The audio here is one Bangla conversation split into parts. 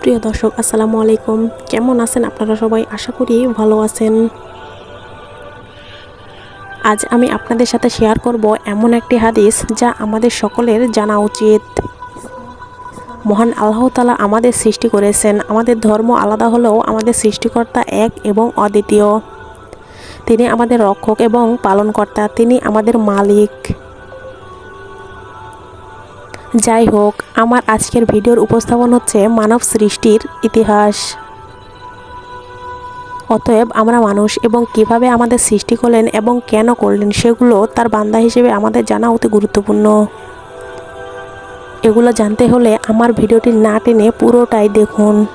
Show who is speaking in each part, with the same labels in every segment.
Speaker 1: প্রিয় দর্শক, আসসালামু আলাইকুম। কেমন আছেন আপনারা সবাই? আশা করি ভালো আছেন। আজ আমি আপনাদের সাথে শেয়ার করব এমন একটি হাদিস যা আমাদের সকলের জানা উচিত। মহান আল্লাহ তালা আমাদের সৃষ্টি করেছেন। আমাদের ধর্ম আলাদা হলেও আমাদের সৃষ্টিকর্তা এক এবং অদ্বিতীয়। তিনি আমাদের রক্ষক এবং পালনকর্তা। তিনি আমাদের মালিক। যাই হোক, আমার আজকের ভিডিওর উপস্থাপন হচ্ছে মানব সৃষ্টির ইতিহাস। অতএব আমরা মানুষ এবং কীভাবে আমাদের সৃষ্টি করলেন এবং কেন করলেন সেগুলো তার বান্দা হিসেবে আমাদের জানা অতি গুরুত্বপূর্ণ। এগুলো জানতে হলে আমার ভিডিওটি না টেনে পুরোটাই দেখুন।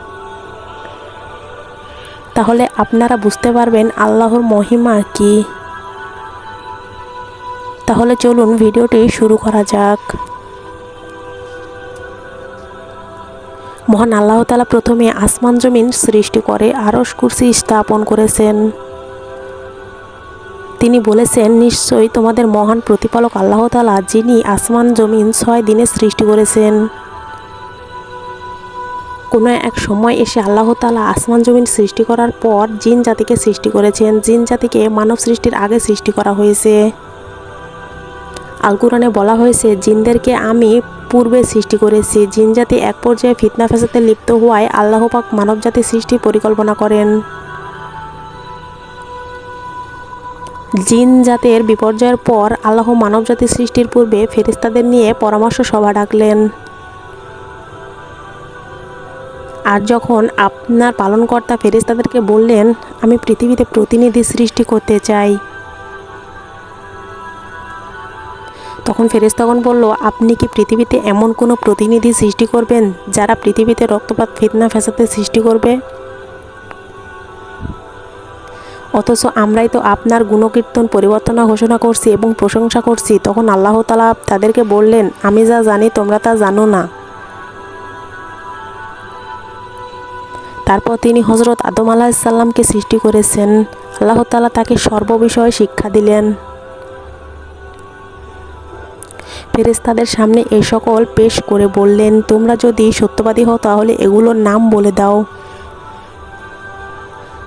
Speaker 1: তাহলে আপনারা বুঝতে পারবেন আল্লাহর মহিমা কি। তাহলে চলুন ভিডিওটি শুরু করা যাক। মহান আল্লাহ তালা প্রথমে আসমান জমিন সৃষ্টি করে আরস কুরসি স্থাপন করেছেন। তিনি বলেছেন, নিশ্চয়ই তোমাদের মহান প্রতিপালক আল্লাহ তালা, যিনি আসমান জমিন ছয় দিনে সৃষ্টি করেছেন। কোনো এক সময় এসে আল্লাহ তালা আসমান জমিন সৃষ্টি করার পর জিন জাতিকে সৃষ্টি করেছেন। জিন জাতিকে মানব সৃষ্টির আগে সৃষ্টি করা হয়েছে। আল কোরআনে বলা হয়েছে, জিনদেরকে আমি পূর্বে সৃষ্টি করেছি। জিন জাতি এক পর্যায়ে ফিতনা ফেসাতে লিপ্ত হওয়ায় আল্লাহ পাক মানব জাতি সৃষ্টির পরিকল্পনা করেন। জিন জাতের বিপর্যয়ের পর আল্লাহ মানব জাতি সৃষ্টির পূর্বে ফেরিস্তাদের নিয়ে পরামর্শ সভা ডাকলেন। আর যখন আপনার পালনকর্তা ফেরিস্তাদেরকে বললেন, আমি পৃথিবীতে প্রতিনিধি সৃষ্টি করতে চাই। তখন ফেরেস্তাগণ বলল, আপনি কি পৃথিবীতে এমন কোনো প্রতিনিধি সৃষ্টি করবেন যারা পৃথিবীতে রক্তপাত, ফিতনা ফ্যাসাতে সৃষ্টি করবে? অথচ আমরাই তো আপনার গুণকীর্তন পরিবর্তনা ঘোষণা করছি এবং প্রশংসা করছি। তখন আল্লাহ তালা তাদেরকে বললেন, আমি যা জানি তোমরা তা জানো না। তারপর তিনি হজরত আদম আলাহিসাল্লামকে সৃষ্টি করেছেন। আল্লাহ তালা তাকে সর্ববিষয়ে শিক্ষা দিলেন। ফেরেস্তাদের সামনে এ সকল পেশ করে বললেন, তোমরা যদি সত্যবাদী হও, তাহলে এগুলোর নাম বলে দাও।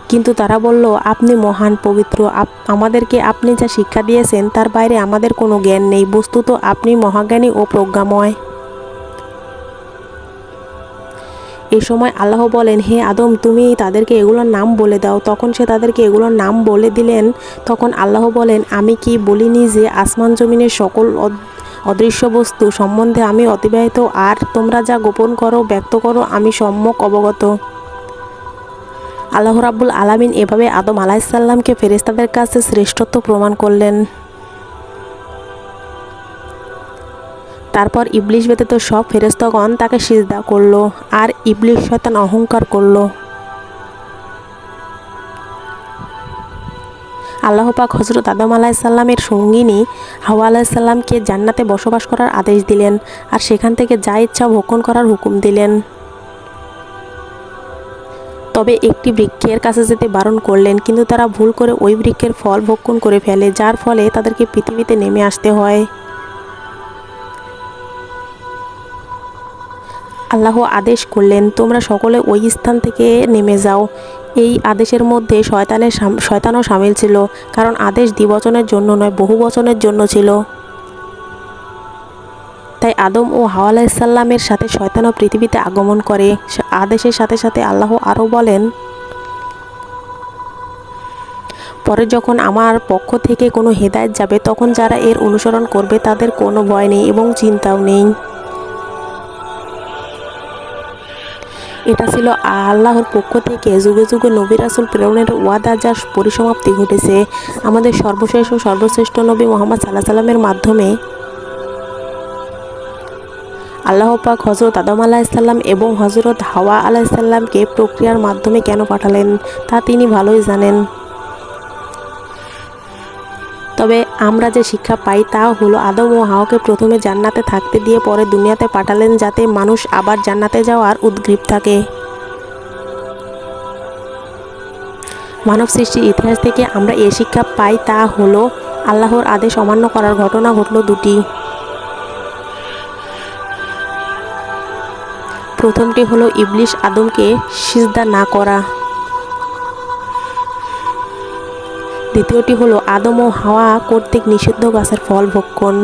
Speaker 1: কিন্তু তারা বলল, আপনি মহান, পবিত্র। আমাদেরকে আপনি যা শিক্ষা দিয়েছেন, তার বাইরে আমাদের কোনো জ্ঞান নেই। বস্তুত আপনি মহাজ্ঞানী ও প্রজ্ঞাময়। এ সময় আল্লাহ বলেন, হে আদম, তুমি তাদেরকে এগুলোর নাম বলে দাও। তখন সে তাদেরকে এগুলোর নাম বলে দিলেন। তখন আল্লাহ বলেন, আমি কি বলিনি যে আসমান জমিনের সকল অদৃশ্য বস্তু। সম্বন্ধে আমি অতিবাহিত, আর তোমরা যা গোপন করো, ব্যক্ত করো, আমি সম্যক অবগত। আল্লাহ রাব্বুল আলামিন এভাবে আদম আলাহিসাল্লামকে ফেরেস্তাদের কাছে শ্রেষ্ঠত্ব প্রমাণ করলেন। তারপর ইবলিশ ব্যতীত সব ফেরেস্তগণ তাকে সিজদা করল, আর ইবলিশ শয়তান অহংকার করল। আল্লাহ পাক হজরত আদম আলাহিসাল্লামের সঙ্গিনী হাওয়া আলাহিসাল্লামকে জান্নাতে বসবাস করার আদেশ দিলেন আর সেখান থেকে যা ইচ্ছা ভক্ষণ করার হুকুম দিলেন। তবে একটি বৃক্ষের কাছে যেতে বারণ করলেন, কিন্তু তারা ভুল করে ওই বৃক্ষের ফল ভক্ষণ করে ফেলে, যার ফলে তাদেরকে পৃথিবীতে নেমে আসতে হয়। আল্লাহ আদেশ করলেন, তোমরা সকলে ওই স্থান থেকে নেমে যাও। এই আদেশের মধ্যে শয়তানের শয়তানও সামিল ছিল, কারণ আদেশ দ্বিবচনের জন্য নয়, বহু বচনের জন্য ছিল। তাই আদম ও হাওয়া আলাইসাল্লামের সাথে শয়তানও পৃথিবীতে আগমন করে। আদেশের সাথে সাথে আল্লাহ আরও বলেন, পরে যখন আমার পক্ষ থেকে কোনো হেদায়ত যাবে, তখন যারা এর অনুসরণ করবে, তাদের কোনো ভয় নেই এবং চিন্তাও নেই। এটা ছিল আল্লাহর পক্ষ থেকে যুগে যুগে নবী রাসুল প্রেরণের ওয়াদা যার পরিসমাপ্তি ঘটেছে। আমাদের সর্বশেষ ও সর্বশ্রেষ্ঠ নবী মোহাম্মদ সাল্লাহ সাল্লামের মাধ্যমে। আল্লাহ পাক হজরত আদম আলাহিসাল্লাম এবং হজরত হাওয়া আলাহিসাল্লামকে প্রক্রিয়ার মাধ্যমে কেন পাঠালেন তা তিনি ভালোই জানেন। তবে আমরা যে শিক্ষা পাই তা হলো আদম ও হাওকে প্রথমে জান্নাতে থাকতে দিয়ে পরে দুনিয়াতে পাঠালেন যাতে মানুষ আবার জান্নাতে যাওয়ার উদ্গ্রীব থাকে। মানব সৃষ্টির ইতিহাস থেকে আমরা এ শিক্ষা পাই তা হলো আল্লাহর আদেশ অমান্য করার ঘটনা ঘটল দুটি। প্রথমটি হলো ইবলিশ আদমকে সিজদা না করা। দ্বিতীয়টি হলো আদম ও হাওয়া কর্তৃক নিষিদ্ধ গাছের ফল ভক্ষণ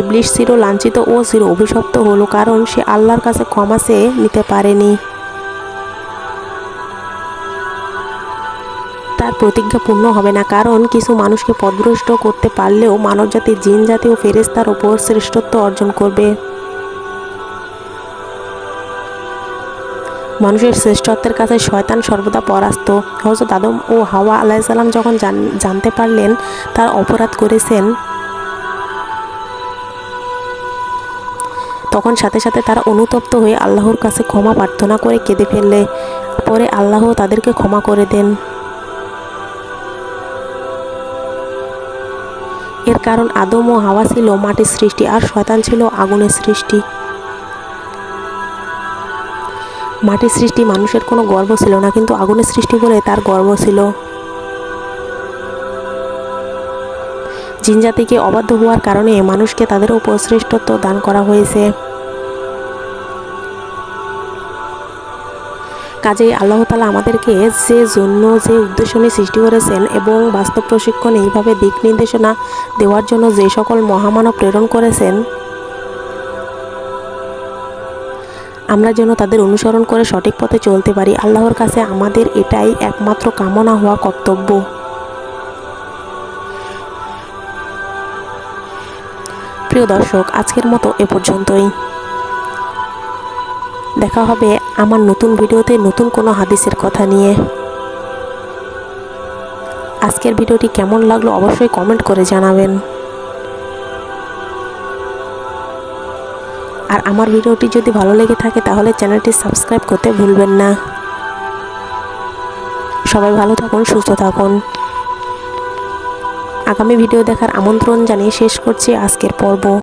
Speaker 1: ইবলিশ চির লাঞ্ছিত ও চির অভিশপ্ত হলো কারণ সে আল্লাহর কাছে ক্ষমা চেয়ে নিতে পারেনি। তার প্রতিজ্ঞা পূর্ণ হবে না কারণ কিছু মানুষকে পদভ্রষ্ট করতে পারলেও মানবজাতি জিন জাতি ও ফেরেস্তার ওপর শ্রেষ্ঠত্ব অর্জন করবে। মানুষের শ্রেষ্ঠত্বের কাছে শয়তান সর্বদা পরাস্ত। হজরত আদম ও হাওয়া আলাইসাল্লাম যখন জানতে পারলেন, তার অপরাধ করেছেন, তখন সাথে সাথে তারা অনুতপ্ত হয়ে আল্লাহর কাছে ক্ষমা প্রার্থনা করে কেঁদে ফেললে। পরে আল্লাহ তাদেরকে ক্ষমা করে দেন। এর কারণ আদম ও হাওয়া ছিল মাটির সৃষ্টি আর শয়তান ছিল আগুনের সৃষ্টি। মাটির সৃষ্টি মানুষের কোনো গর্ব ছিল না, কিন্তু আগুনের সৃষ্টি বলে তার গর্ব ছিল। জিনজাতিকে অবাধ্য হওয়ার কারণে মানুষকে তাদের উপর শ্রেষ্ঠত্ব দান করা হয়েছে। কাজেই আল্লাহ তালা আমাদেরকে যে জন্য, যে উদ্দেশ্য নিয়ে সৃষ্টি করেছেন এবং বাস্তব প্রশিক্ষণ এইভাবে দিক নির্দেশনা দেওয়ার জন্য যে সকল মহামানব প্রেরণ করেছেন আমরা যেন তাদের অনুসরণ করে সঠিক পথে চলতে পারি। আল্লাহর কাছে আমাদের এটাই একমাত্র কামনা হওয়া কর্তব্য। প্রিয় দর্শক, আজকের মতো এ পর্যন্তই। দেখা হবে আমার নতুন ভিডিওতে নতুন কোনো হাদিসের কথা নিয়ে। আজকের ভিডিওটি কেমন লাগল অবশ্যই কমেন্ট করে জানাবেন। আর আমার ভিডিওটি যদি ভালো লেগে থাকে তাহলে চ্যানেলটি সাবস্ক্রাইব করতে ভুলবেন না। সবাই ভালো থাকুন, সুস্থ থাকুন। আগামী ভিডিও দেখার আমন্ত্রণ জানিয়ে শেষ করছি আজকের পর্ব।